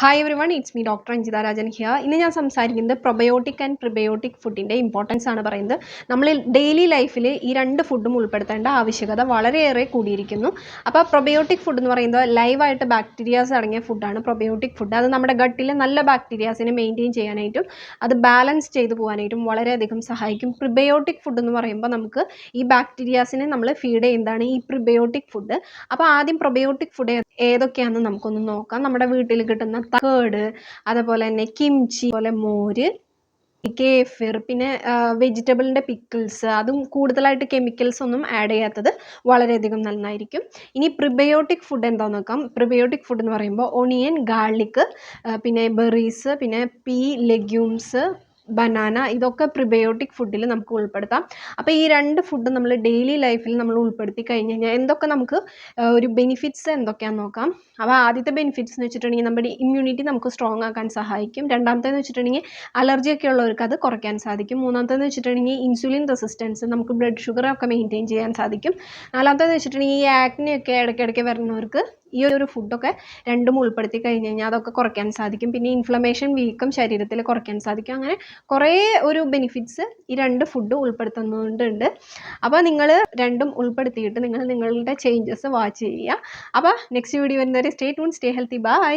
Hi everyone it's me doctor Anjitha Rajan here ഇന്ന് ഞാൻ സംസാരിക്കുന്നത് പ്രൊബയോട്ടിക് ആൻഡ് പ്രിബയോട്ടിക് ഫുഡിന്റെ ഇമ്പോർട്ടൻസ് ആണ് പറയുന്നത്. നമ്മൾ ഡെയിലി ലൈഫിൽ ഈ രണ്ട് ഫുഡും ഉൾപ്പെടുത്തേണ്ട ആവശ്യകത വളരെയേറെ കൂടിയിരിക്കുന്നു. അപ്പോൾ പ്രൊബയോട്ടിക് ഫുഡ് എന്ന് പറയുന്നത് ലൈവായിട്ട് ബാക്ടീരിയാസ് അടങ്ങിയ ഫുഡാണ് പ്രൊബയോട്ടിക് ഫുഡ് അത് നമ്മുടെ ഗട്ടിലെ നല്ല ബാക്ടീരിയാസിനെ മെയിന്റെയിൻ ചെയ്യാനായിട്ടും അത് ബാലൻസ് ചെയ്തു പോകാനായിട്ടും വളരെയധികം സഹായിക്കും. പ്രിബയോട്ടിക് ഫുഡ് എന്ന് പറയുമ്പോൾ നമുക്ക് ഈ ബാക്ടീരിയാസിനെ നമ്മൾ ഫീഡ് ചെയ്യുന്നതാണ് ഈ പ്രിബയോട്ടിക് ഫുഡ് അപ്പോൾ ആദ്യം പ്രൊബയോട്ടിക് ഫുഡ് ഏതൊക്കെയാണെന്ന് നമുക്കൊന്ന് നോക്കാം. നമ്മുടെ വീട്ടിൽ കിട്ടുന്ന കേട് അതുപോലെ തന്നെ കിംച്ചി പോലെ മോര് കേഫിർ പിന്നെ വെജിറ്റബിളിന്റെ പിക്കിൾസ് അതും കൂടുതലായിട്ട് കെമിക്കൽസ് ഒന്നും ആഡ് ചെയ്യാത്തത് വളരെയധികം നന്നായിരിക്കും. ഇനി പ്രിബയോട്ടിക് ഫുഡ് എന്താണെന്ന് നോക്കാം. പ്രിബയോട്ടിക് ഫുഡ് എന്ന് പറയുമ്പോൾ ഒണിയൻ ഗാർലിക് പിന്നെ ബെറീസ് പിന്നെ പീ ലെഗ്യൂംസ് ബനാന ഇതൊക്കെ പ്രിബയോട്ടിക് ഫുഡിൽ നമുക്ക് ഉൾപ്പെടുത്താം. അപ്പോൾ ഈ രണ്ട് ഫുഡ് നമ്മൾ ഡെയിലി ലൈഫിൽ നമ്മൾ ഉൾപ്പെടുത്തി കഴിഞ്ഞ് കഴിഞ്ഞാൽ എന്തൊക്കെ നമുക്ക് ഒരു ബെനിഫിറ്റ്സ് എന്തൊക്കെയാണെന്ന് നോക്കാം. അപ്പോൾ ആദ്യത്തെ ബെനിഫിറ്റ്സ് എന്ന് വെച്ചിട്ടുണ്ടെങ്കിൽ നമ്മുടെ ഇമ്മ്യൂണിറ്റി നമുക്ക് സ്ട്രോങ് ആക്കാൻ സഹായിക്കും. രണ്ടാമത്തേന്ന് വെച്ചിട്ടുണ്ടെങ്കിൽ അലർജിയൊക്കെ ഉള്ളവർക്ക് അത് കുറയ്ക്കാൻ സാധിക്കും. മൂന്നാമത്തേന്ന് വെച്ചിട്ടുണ്ടെങ്കിൽ ഇൻസുലിൻ റെസിസ്റ്റൻസ് നമുക്ക് ബ്ലഡ് ഷുഗർ ഒക്കെ മെയിന്റെയിൻ ചെയ്യാൻ സാധിക്കും. നാലാമത്തേന്ന് വെച്ചിട്ടുണ്ടെങ്കിൽ ഈ ആക്നെയൊക്കെ ഇടയ്ക്കിടയ്ക്ക് വരുന്നവർക്ക് ഈ ഒരു ഫുഡൊക്കെ രണ്ടും ഉൾപ്പെടുത്തി കഴിഞ്ഞ് കഴിഞ്ഞാൽ അതൊക്കെ കുറയ്ക്കാൻ സാധിക്കും. പിന്നെ ഇൻഫ്ലമേഷൻ വീക്കം ശരീരത്തിൽ കുറയ്ക്കാൻ സാധിക്കും. അങ്ങനെ കുറേ ഒരു ബെനിഫിറ്റ്സ് ഈ രണ്ട് ഫുഡ് ഉൾപ്പെടുത്തുന്നുണ്ട്. അപ്പോൾ നിങ്ങൾ രണ്ടും ഉൾപ്പെടുത്തിയിട്ട് നിങ്ങൾ നിങ്ങളുടെ ചേഞ്ചസ് വാച്ച് ചെയ്യുക. അപ്പോൾ നെക്സ്റ്റ് വീഡിയോ വരുന്നവരെ stay tune stay healthy bye